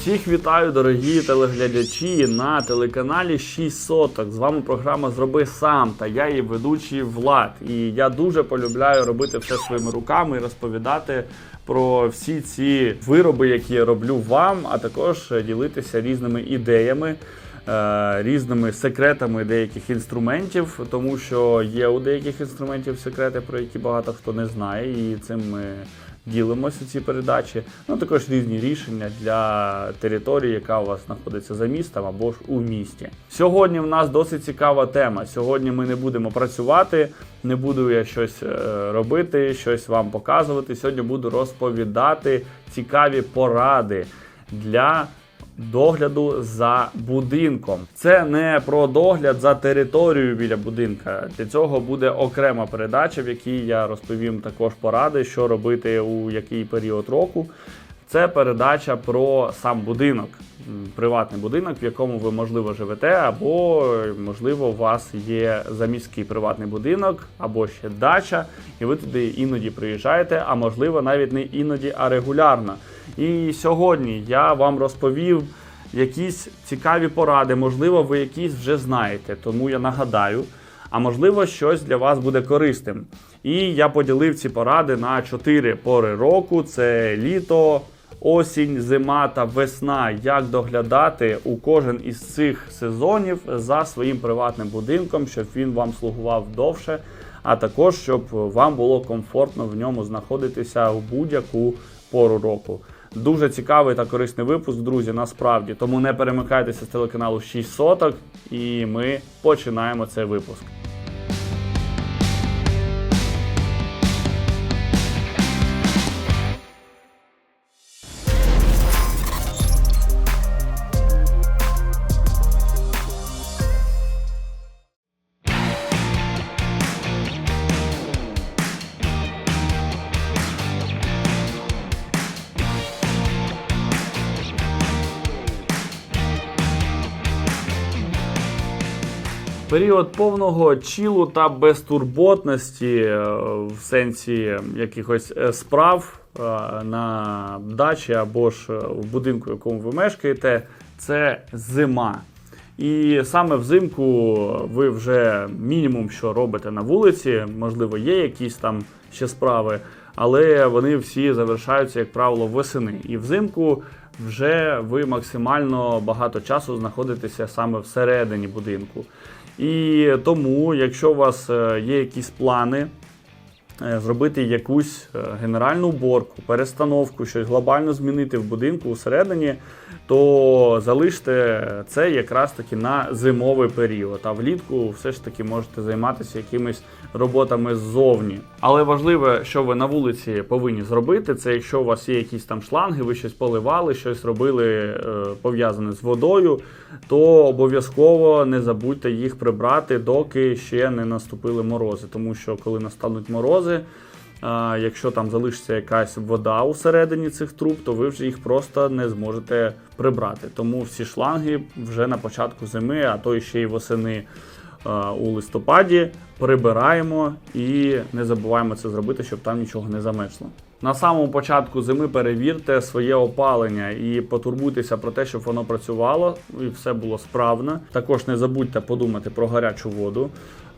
Всіх вітаю, дорогі телеглядачі на телеканалі 6 соток. З вами програма Зроби сам та я її ведучий Влад. І я дуже полюбляю робити все своїми руками і розповідати про всі ці вироби, які я роблю вам, а також ділитися різними ідеями. е, Різними секретами деяких інструментів, тому що є у деяких інструментів секрети, про які багато хто не знає, і цим ми ділимося у цій передачі. Ну також різні рішення для території, яка у вас знаходиться за містом або ж у місті. Сьогодні в нас досить цікава тема. Сьогодні ми не будемо працювати, не буду я щось е, робити, щось вам показувати. Сьогодні буду розповідати цікаві поради для догляду за будинком. Це не про догляд за територією біля будинка. Для цього буде окрема передача, в якій я розповім також поради, що робити у який період року. Це передача про сам будинок, приватний будинок, в якому ви можливо живете, або можливо у вас є заміський приватний будинок, або ще дача, і ви туди іноді приїжджаєте, а можливо навіть не іноді, а регулярно. І сьогодні я вам розповів якісь цікаві поради, можливо, ви якісь вже знаєте, тому я нагадаю. А можливо, щось для вас буде корисним. І я поділив ці поради на чотири пори року: це літо, осінь, зима та весна. Як доглядати у кожен із цих сезонів за своїм приватним будинком, щоб він вам слугував довше, а також щоб вам було комфортно в ньому знаходитися у будь-яку пору року. Дуже цікавий та корисний випуск, друзі, насправді. Тому не перемикайтеся з телеканалу 6 соток, і ми починаємо цей випуск. Період повного чілу та безтурботності е, в сенсі якихось е, справ е, на дачі або ж в будинку, в якому ви мешкаєте, це зима. І саме взимку ви вже мінімум, що робите на вулиці, можливо, є якісь там ще справи, але вони всі завершаються, як правило, восени. І взимку вже ви максимально багато часу знаходитеся саме всередині будинку. І тому, якщо у вас е, є якісь плани зробити якусь е, генеральну уборку, перестановку, щось глобально змінити в будинку всередині, то залиште це якраз таки на зимовий період. А влітку все ж таки можете займатися якимись роботами ззовні. Але важливе, що ви на вулиці повинні зробити, це якщо у вас є якісь там шланги, ви щось поливали, щось робили е, пов'язане з водою, то обов'язково не забудьте їх прибрати, доки ще не наступили морози. Тому що коли настануть морози, а, якщо там залишиться якась вода усередині цих труб, то ви вже їх просто не зможете прибрати. Тому всі шланги вже на початку зими, а то і ще й восени а, у листопаді прибираємо і не забуваємо це зробити, щоб там нічого не замерзло. На самому початку зими перевірте своє опалення і потурбуйтеся про те, щоб воно працювало і все було справно. Також не забудьте подумати про гарячу воду.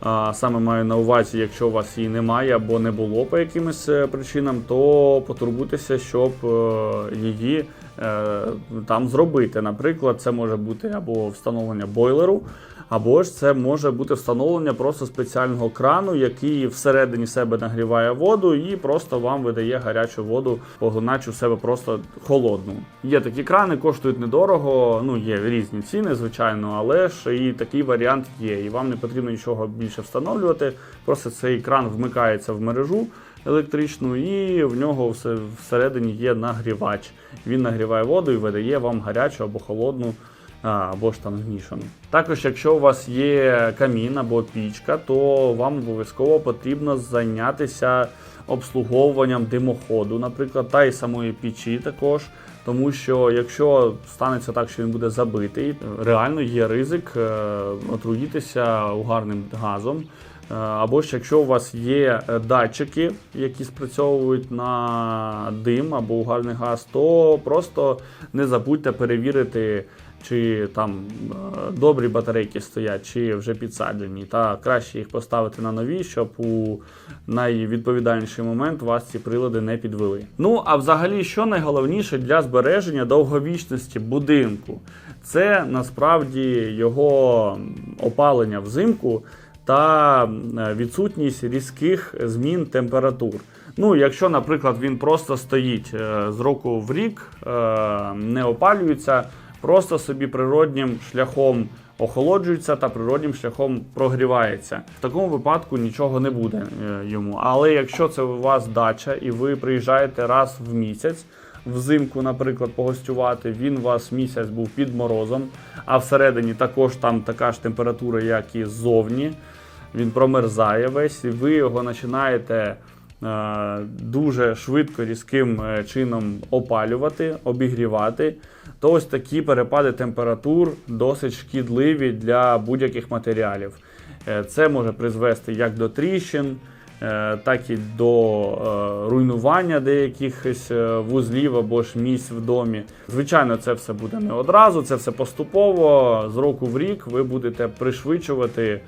А, Саме маю на увазі, якщо у вас її немає або не було по якимось е, причинам, то потурбуйтеся, щоб е, її е, там зробити. Наприклад, це може бути або встановлення бойлеру, або ж це може бути встановлення просто спеціального крану, який всередині себе нагріває воду і просто вам видає гарячу воду, поглиначу себе просто холодну. Є такі крани, коштують недорого. Ну є різні ціни, звичайно, але ж і такий варіант є. І вам не потрібно нічого більше встановлювати. Просто цей кран вмикається в мережу електричну, і в нього все всередині є нагрівач. Він нагріває воду і видає вам гарячу або холодну. Або ж там змішану. Також, якщо у вас є камін або пічка, то вам обов'язково потрібно зайнятися обслуговуванням димоходу, наприклад, та й самої печі також. Тому що якщо станеться так, що він буде забитий, реально є ризик е, отруїтися угарним газом. Е, Або ж якщо у вас є е, датчики, які спрацьовують на дим або угальний газ, то просто не забудьте перевірити, чи там е, добрі батарейки стоять, чи вже підсаджені. Та краще їх поставити на нові, щоб у найвідповідальніший момент вас ці прилади не підвели. Ну а взагалі, що найголовніше для збереження довговічності будинку, це насправді його опалення взимку та е, відсутність різких змін температур. Ну, якщо, наприклад, він просто стоїть е, з року в рік, не опалюється, просто собі природнім шляхом охолоджується та природнім шляхом прогрівається. В такому випадку нічого не буде е, йому. Але якщо це у вас дача і ви приїжджаєте раз в місяць, взимку, наприклад, погостювати, він у вас місяць був під морозом, а всередині також там така ж температура, як і ззовні. Він промерзає весь, і ви його починаєте дуже швидко різким е, чином опалювати, обігрівати. То ось такі перепади температур досить шкідливі для будь-яких матеріалів. Е, Це може призвести як до тріщин, е, так і до е, руйнування деяких е, вузлів або ж місць в домі. Звичайно, це все буде не одразу, це все поступово. З року в рік ви будете пришвидшувати е,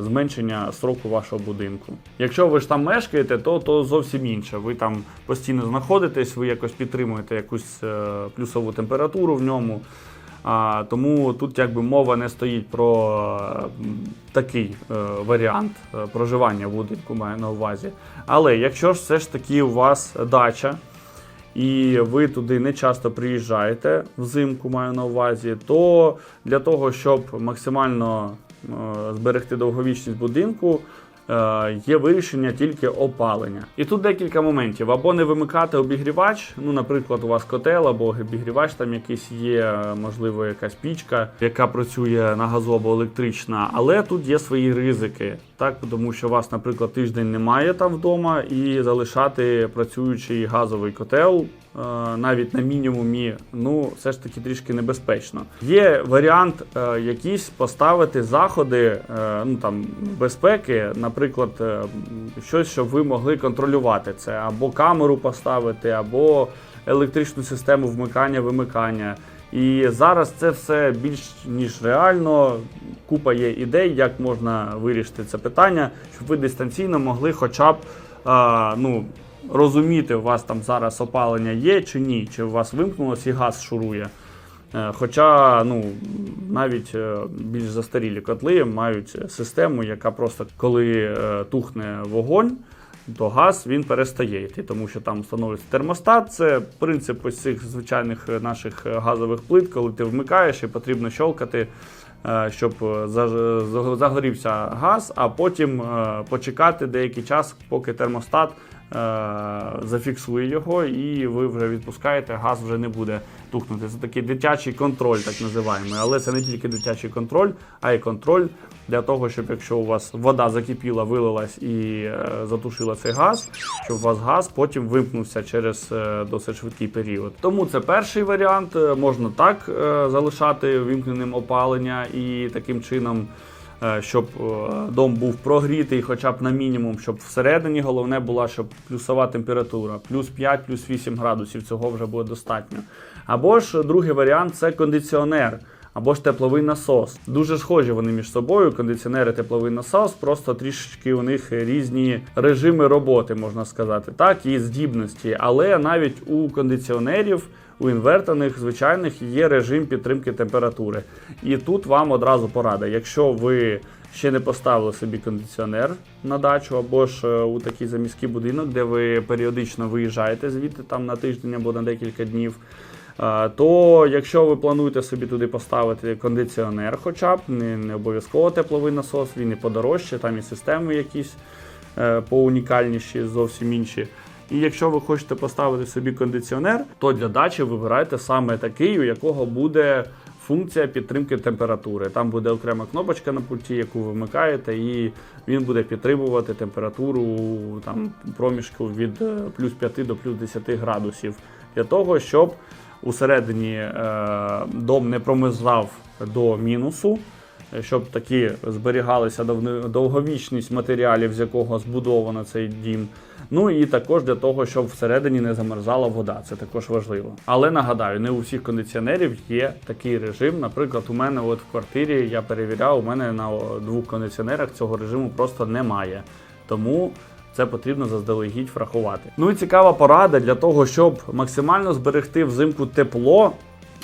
зменшення строку вашого будинку. Якщо ви ж там мешкаєте, то, то зовсім інше. Ви там постійно знаходитесь, ви якось підтримуєте якусь е, плюсову температуру в ньому. А, тому тут якби мова не стоїть про е, такий е, варіант е, проживання в будинку, маю на увазі. Але якщо ж все ж таки у вас дача, і ви туди не часто приїжджаєте взимку, маю на увазі, то для того, щоб максимально е, зберегти довговічність будинку, е, є вирішення тільки опалення. І тут декілька моментів: або не вимикати обігрівач. Ну, наприклад, у вас котел або обігрівач там якийсь є, е, можливо, якась пічка, яка працює на газу або електрична. Але тут є свої ризики, так тому що у вас, наприклад, тиждень немає там вдома, і залишати працюючий газовий котел. Е, Навіть на мінімумі, ну все ж таки трішки небезпечно. Є варіант е, якісь поставити заходи е, ну там безпеки, наприклад, щось, щоб ви могли контролювати це, або камеру поставити, або електричну систему вмикання-вимикання. І зараз це все більш ніж реально. Купа є ідей, як можна вирішити це питання, щоб ви дистанційно могли хоча б а, ну, розуміти, у вас там зараз опалення є чи ні, чи у вас вимкнулось і газ шурує. Е, Хоча ну, навіть е, більш застарілі котли мають систему, яка просто коли е, тухне вогонь, то газ він перестає йти, тому що там встановлюється термостат. Це принцип ось цих звичайних наших газових плит, коли ти вмикаєш і потрібно щолкати, щоб загорівся газ, а потім почекати деякий час, поки термостат зафіксує його, і ви вже відпускаєте, газ вже не буде тухнути. Це такий дитячий контроль, так називаємо. Але це не тільки дитячий контроль, а й контроль для того, щоб якщо у вас вода закипіла, вилилась і е, затушила цей газ, щоб у вас газ потім вимкнувся через е, досить швидкий період. Тому це перший варіант. Е, Можна так е, залишати вимкненим опалення і таким чином. Е, Щоб е, дом був прогрітий, хоча б на мінімум, щоб всередині головне була, щоб плюсова температура, плюс 5, плюс 8 градусів, цього вже буде достатньо. Або ж другий варіант це кондиціонер, або ж тепловий насос. Дуже схожі вони між собою. Кондиціонер і тепловий насос, просто трішечки у них різні режими роботи, можна сказати, так, і здібності. Але навіть у кондиціонерів, у інверторних звичайних є режим підтримки температури. І тут вам одразу порада. Якщо ви ще не поставили собі кондиціонер на дачу, або ж е, у такий заміський будинок, де ви періодично виїжджаєте звідти там на тиждень або на декілька днів. То якщо ви плануєте собі туди поставити кондиціонер, хоча б не, не обов'язково тепловий насос, він і подорожче, там і системи якісь е, поунікальніші, зовсім інші. І якщо ви хочете поставити собі кондиціонер, то для дачі вибирайте саме такий, у якого буде функція підтримки температури. Там буде окрема кнопочка на пульті, яку ви вмикаєте, і він буде підтримувати температуру там проміжку від е, плюс 5 до плюс 10 градусів для того, щоб усередині е, дом не промерзав до мінусу. щоб такі зберігалися довговічність матеріалів, з якого збудовано цей дім. Ну і також для того, щоб всередині не замерзала вода. Це також важливо. Але нагадаю, не у всіх кондиціонерів є такий режим. Наприклад, у мене от в квартирі я перевіряв, у мене на двох кондиціонерах цього режиму просто немає. Тому це потрібно заздалегідь врахувати. Ну і цікава порада для того, щоб максимально зберегти взимку тепло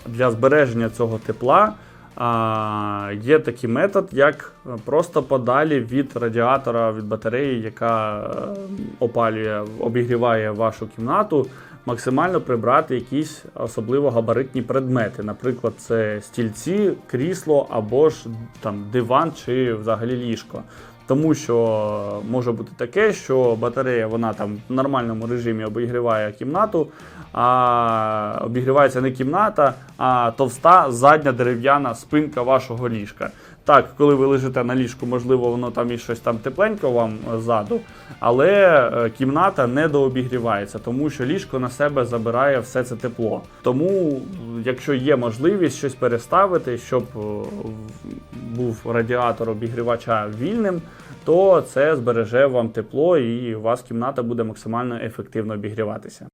для збереження цього тепла. А, є такий метод, як просто подалі від радіатора, від батареї, яка е, опалює, обігріває вашу кімнату, максимально прибрати якісь особливо габаритні предмети. Наприклад, це стільці, крісло або ж там диван чи взагалі ліжко. Тому що може бути таке, що батарея вона там в нормальному режимі обігріває кімнату, а обігрівається не кімната, а товста задня дерев'яна спинка вашого ліжка. Так, коли ви лежите на ліжку, можливо, воно там і щось там тепленько вам е, ззаду, але е, кімната не дообігрівається, тому що ліжко на себе забирає все це тепло. Тому, якщо є можливість щось переставити, щоб е, був радіатор обігрівача вільним, то це збереже вам тепло і у вас кімната буде максимально ефективно обігріватися.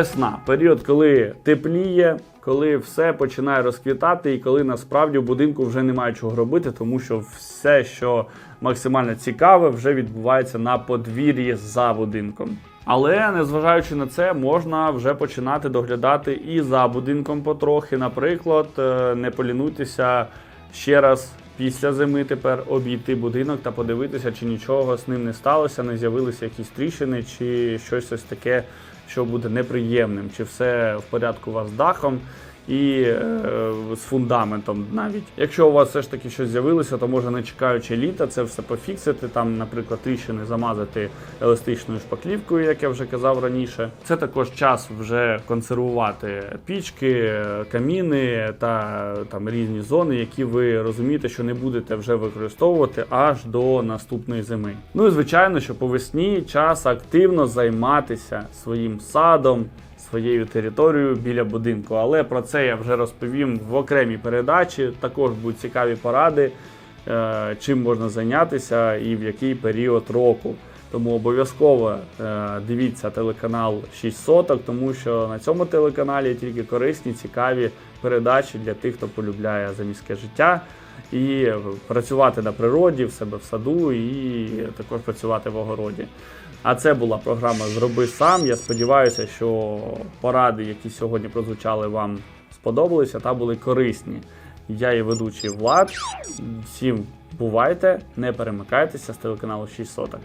Весна період, коли тепліє, коли все починає розквітати, і коли насправді в будинку вже немає чого робити, тому що все, що максимально цікаве, вже відбувається на подвір'ї за будинком. Але незважаючи на це, можна вже починати доглядати і за будинком потрохи. Наприклад, е, не полінуйтеся ще раз після зими тепер обійти будинок та подивитися, чи нічого з ним не сталося, не з'явилися якісь тріщини, чи щось ось таке, що буде неприємним, чи все в порядку у вас з дахом. І е, з фундаментом навіть. Якщо у вас все ж таки щось з'явилося, то можна не чекаючи літа, це все пофіксити. Там, наприклад, тріщини замазати еластичною шпаклівкою, як я вже казав раніше. Це також час вже консервувати пічки, каміни та там різні зони, які ви розумієте, що не будете вже використовувати аж до наступної зими. Ну і звичайно, що по весні час активно займатися своїм садом своєю територією біля будинку. Але про це я вже розповім в окремій передачі. Також будуть цікаві поради, е, чим можна зайнятися і в який період року. Тому обов'язково е, дивіться телеканал 6 соток, тому що на цьому телеканалі тільки корисні, цікаві передачі для тих, хто полюбляє заміське життя. І працювати на природі, в себе в саду, і також працювати в огороді. А це була програма Зроби сам. Я сподіваюся, що поради, які сьогодні прозвучали, вам сподобалися та були корисні. Я і ведучий Влад. Всім бувайте, не перемикайтеся з телеканалу 6 соток.